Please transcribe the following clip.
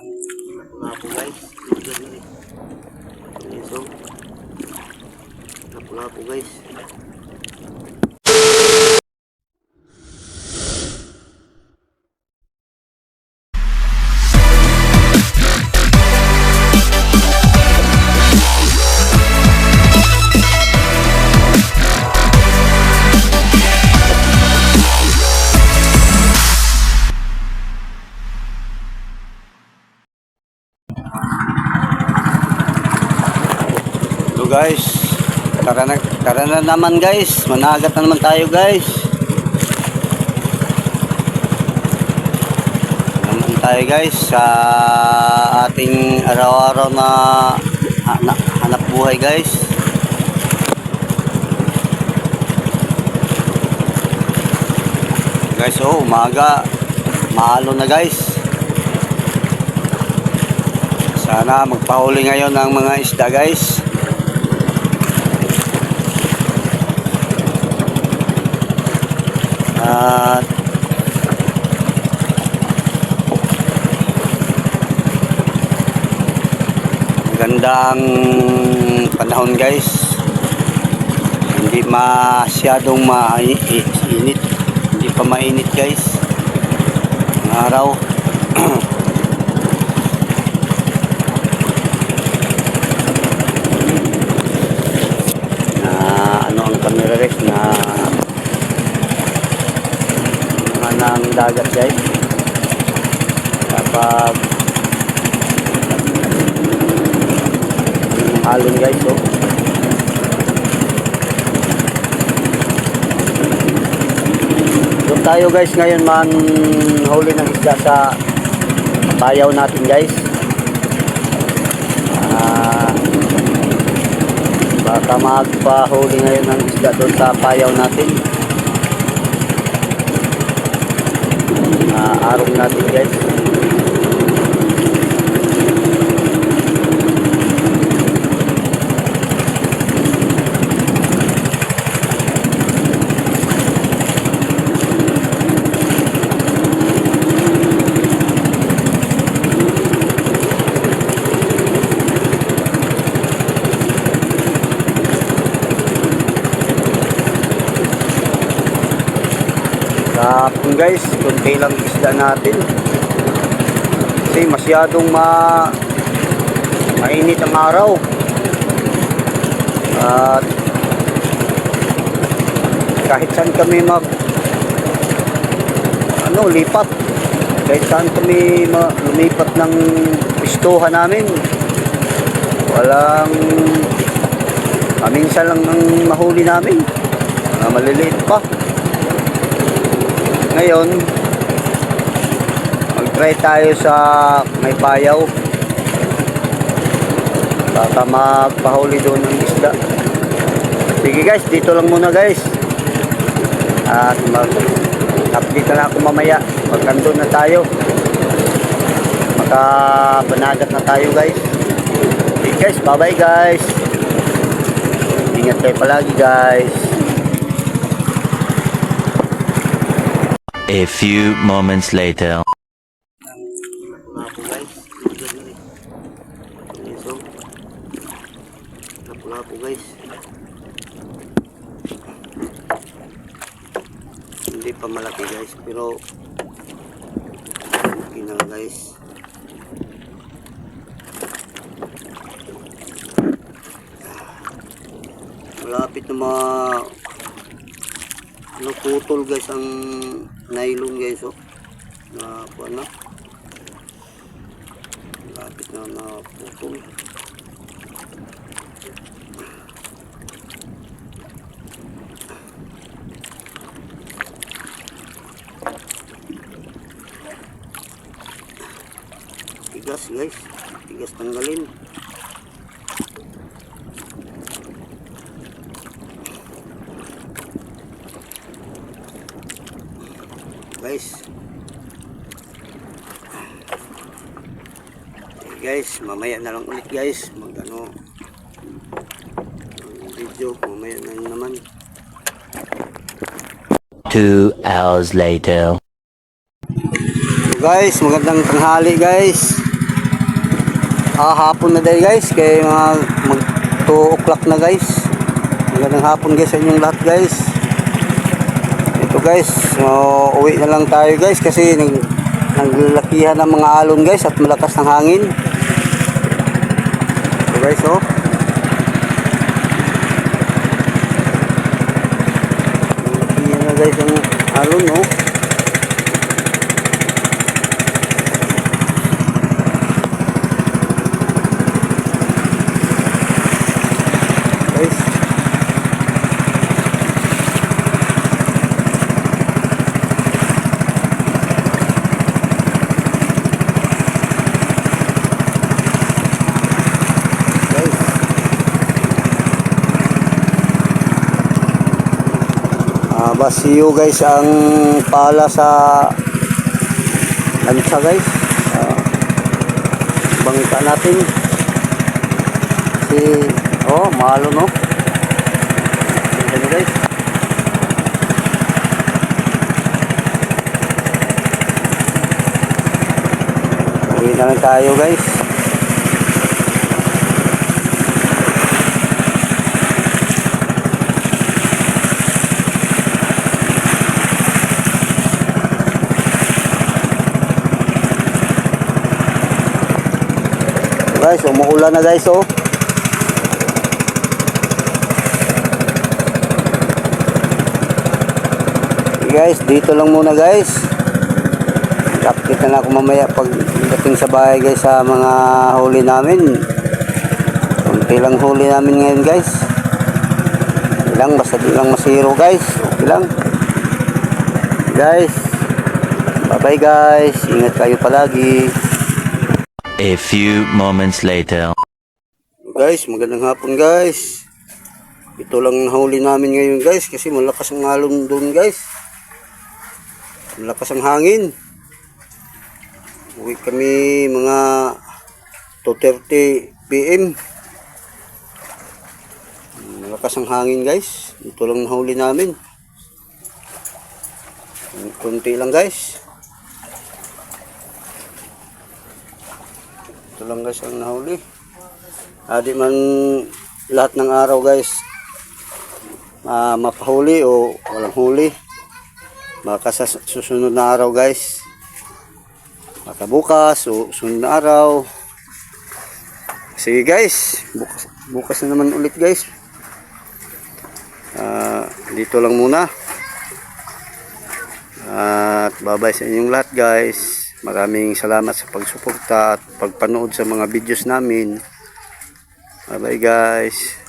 Lapu guys. Lapu-lapu guys. Guys, tara na, tara na naman guys. Managat na naman tayo guys. Naman tayo guys sa ating araw-araw na hanap, buhay guys. Guys, oh, umaga. Maalo na guys. Sana magpahuli ngayon ng mga isda guys. At magandang panahon guys. Hindi masyadong mainit. Hindi pa mainit guys. Ang araw. na ano ang camera guys na mga ng dagat guys kapag alon guys oh. Doon tayo guys ngayon man huli ng isda sa bayaw natin guys. Ah Baka magpahuli ngayon ng isda doon sa payaw natin. Uh, arong natin guys. Kahapon guys, kunti lang isda natin. Kasi masyadong ma mainit ang araw. At kahit saan kami mag ano, lipat. Kahit saan kami lumipat ng pistuhan namin. Walang ah, minsan lang ang mahuli namin. Mga maliliit pa. Ngayon, mag-try tayo sa may payaw. Baka magpahuli doon ng isda. Sige guys, dito lang muna guys. At mag-update na lang ako mamaya. Pag nandun na tayo. Makabanagat na tayo guys. Okay guys, bye bye guys. Ingat kayo palagi guys. A few moments later. Lapu guys. Hindi pa malaki guys, pero okay na guys. Malapit na mga ano putol guys ang nylon guys oh. Na. Ano lapit na na putol tigas guys. Tigas tanggalin guys Okay, guys mamaya na lang ulit guys mag ano video mamaya na naman Two hours later. so guys magandang tanghali guys Ah, hapon na dahil guys. Kaya mga mag 2 o'clock na guys. Magandang hapon guys sa inyong lahat guys. Ito guys, so, uwi na lang tayo guys kasi nag naglalakihan ng mga alon guys at malakas ng hangin. Ito guys oh. Naglalakihan na guys ang alon oh. Guys, guys. Ah, basiyo guys ang pala sa lansa guys. Ah, bangka natin. Si oh, malo no. Ganda guys. Uwi na tayo guys. Guys, umuulan na guys oh. Guys, dito lang muna guys. Update na ako mamaya pag dating sa bahay guys sa mga huli namin. Kunti lang huli namin ngayon guys. Okay lang, basta di lang masiro guys. Okay lang. Guys, bye bye guys. Ingat kayo palagi. A few moments later. Guys, magandang hapon guys. Ito lang ang huli namin ngayon guys kasi malakas ang alon doon guys. Malakas ang hangin. Uwi kami mga 2.30 PM. Malakas ang hangin guys. Ito lang ang huli namin. Kunti lang guys. Ito lang guys ang nahuli. Adi man lahat ng araw guys ah, mapahuli o walang huli. Baka sa susunod na araw guys. Baka bukas o susunod na araw. Sige guys, bukas, bukas na naman ulit guys. Ah, dito lang muna. At babay sa inyong lahat guys. Maraming salamat sa pagsuporta at pagpanood sa mga videos namin. Bye bye guys.